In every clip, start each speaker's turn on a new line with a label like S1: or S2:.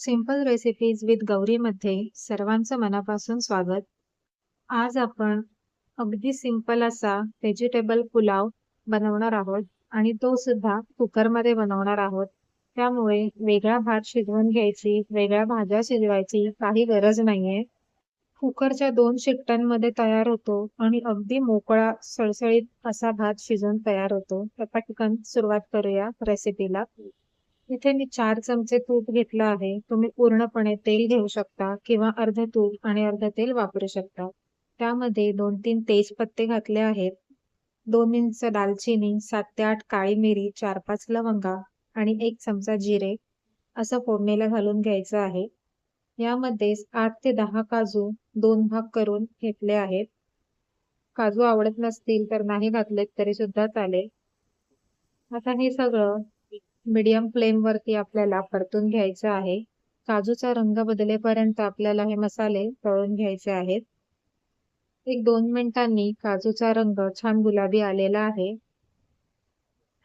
S1: Simple recipes with गौरीमध्ये सर्वांचं मनापासून स्वागत. आज आपण अगदी सिंपल असा व्हेजिटेबल पुलाव बनवणार आहोत आणि तो सुद्धा कुकरमध्ये बनवणार आहोत. त्यामुळे वेगळा भात शिजवून घ्यायची वेगळ्या भाज्या शिजवायची काही गरज नाहीये. कुकरच्या दोन शिट्ट्यांमध्ये तयार होतो आणि अगदी मोकळा सळसळीत असा भात शिजून तयार होतो. तर पटकन सुरुवात करूया रेसिपीला इथे मी चार चमचे तूप घेतलं आहे. तुम्ही पूर्णपणे तेल घेऊ शकता किंवा अर्ध तूप आणि अर्ध तेल वापरू शकता. त्यामध्ये दोन तीन तेजपत्ते घातले आहेत. दोन इंच दालचिनी सात ते आठ काळी मिरी चार पाच लवंगा आणि एक चमचा जिरे असं फोडणीला घालून घ्यायचं आहे. यामध्ये आठ ते दहा काजू दोन भाग करून घेतले आहेत. काजू आवडत नसतील तर नाही घातलेत तरी सुद्धा चालेल. आता हे सगळं मीडियम फ्लेम वरती आपल्याला परतून घ्यायचं आहे. काजूचा रंग बदलेपर्यंत आपल्याला हे मसाले तळून घ्यायचे आहेत. एक दोन मिनिटांनी काजूचा रंग छान गुलाबी आलेला आहे.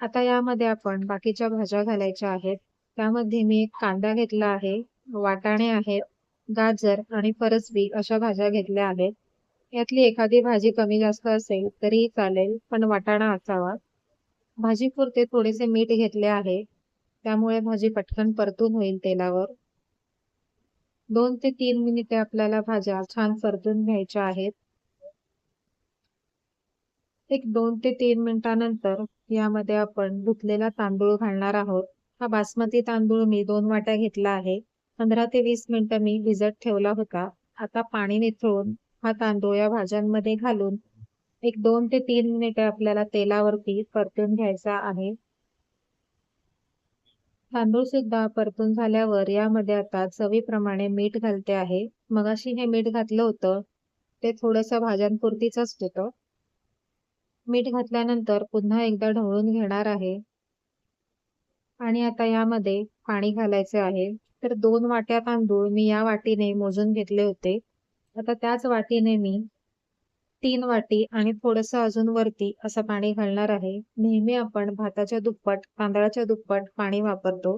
S1: आता यामध्ये आपण बाकीच्या भाज्या घालायच्या आहेत. त्यामध्ये मी एक कांदा घेतला आहे वाटाणे आहेत गाजर आणि फरसबी अशा भाज्या घेतल्या आहेत. यातली एखादी भाजी कमी जास्त असेल तरीही चालेल पण वाटाणा असावा. भाजीपुरते थोडेसे मीठ घेतले आहे. त्यामुळे भाजी पटकन परतून होईल तेलावर. दोन ते तीन मिनिटे आपल्याला भाज्या छान परतून घ्यायच्या आहेत. एक दोन ते तीन मिनिटानंतर यामध्ये आपण धुतलेला तांदूळ घालणार आहोत. हा बासमती तांदूळ मी दोन वाट्या घेतला आहे. पंधरा ते वीस मिनिटं मी भिजत ठेवला होता. आता पाणी निथळून हा तांदूळ या भाज्यांमध्ये घालून एक दोन ते तीन मिनिट आपल्याला तेलावरती परतून घ्यायचा आहे. तांदूळ सुद्धा परतून झाल्यावर यामध्ये आता चवीप्रमाणे मीठ घालते आहे. मगाशी हे मीठ घातलं होतं. ते थोडस भाज्यांपुरतीच होतं मीठ घातल्यानंतर पुन्हा एकदा ढवळून घेणार आहे. आणि आता यामध्ये पाणी घालायचे आहे. तर दोन वाट्या तांदूळ मी या वाटीने मोजून घेतले होते. आता त्याच वाटीने मी तीन वाटी आणि थोडस अजून वरती असं पाणी घालणार आहे. नेहमी आपण भाताच्या दुप्पट तांदळाच्या दुप्पट पाणी वापरतो.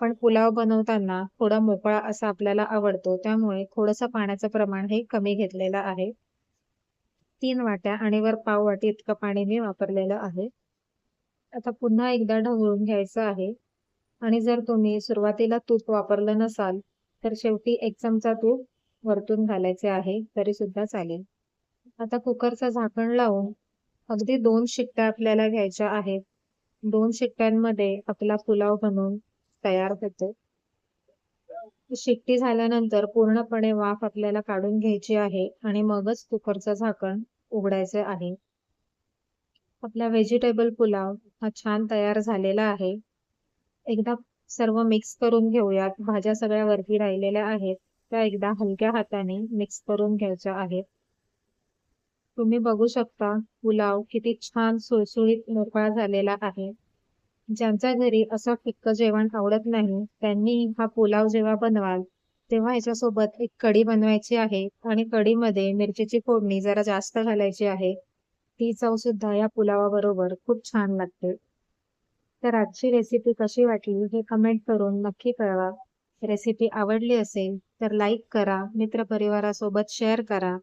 S1: पण पुलाव बनवताना थोडा मोकळा असा आपल्याला आवडतो. त्यामुळे थोडस पाण्याचं प्रमाण हे कमी घेतलेलं आहे. तीन वाट्या आणि वर पाव वाटी इतकं पाणी मी वापरलेलं आहे. आता पुन्हा एकदा ढवळून घ्यायचं आहे. आणि जर तुम्ही सुरुवातीला तूप वापरलं नसाल तर शेवटी एक चमचा तूप वरतून घालायचे आहे. तरी सुद्धा चालेल. आता कुकरचं झाकण लावून अगदी दोन शिट्ट्या आपल्याला घ्यायच्या आहेत. दोन शिट्ट्यांमध्ये आपला पुलाव बनवून तयार होतो. शिट्टी झाल्यानंतर पूर्णपणे वाफ आपल्याला काढून घ्यायची आहे आणि मगच कुकरचं झाकण उघडायचे आहे. आपला व्हेजिटेबल पुलाव हा छान तयार झालेला आहे. एकदा सर्व मिक्स करून घेऊयात. भाज्या सगळ्या वरती राहिलेल्या आहेत. त्या एकदा हलक्या हाताने मिक्स करून घ्यायच्या आहेत. तुम्ही बघू शकता पुलाव किती छान सुळसुळीत मोकळा झालेला आहे. ज्यांच्या घरी असं फिक्क जेवण आवडत नाही त्यांनी हा पुलाव जेव्हा बनवाल तेव्हा याच्यासोबत एक कढी बनवायची आहे आणि कढीमध्ये मिरचीची फोडणी जरा जास्त घालायची आहे. ती चव सुद्धा या पुलावाबरोबर खूप छान लागते. तर आजची रेसिपी कशी वाटली हे कमेंट करून नक्की कळवा. रेसिपी आवडली असेल तर लाईक करा मित्रपरिवारासोबत शेअर करा.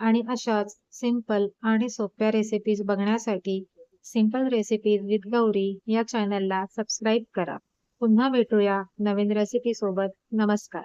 S1: आणि अशाच सिंपल आणि सोप्या रेसिपीज बघण्यासाठी सिंपल रेसिपीज विथ गौरी या चॅनलला सबस्क्राईब करा. पुन्हा भेटूया नवीन रेसिपी सोबत. नमस्कार.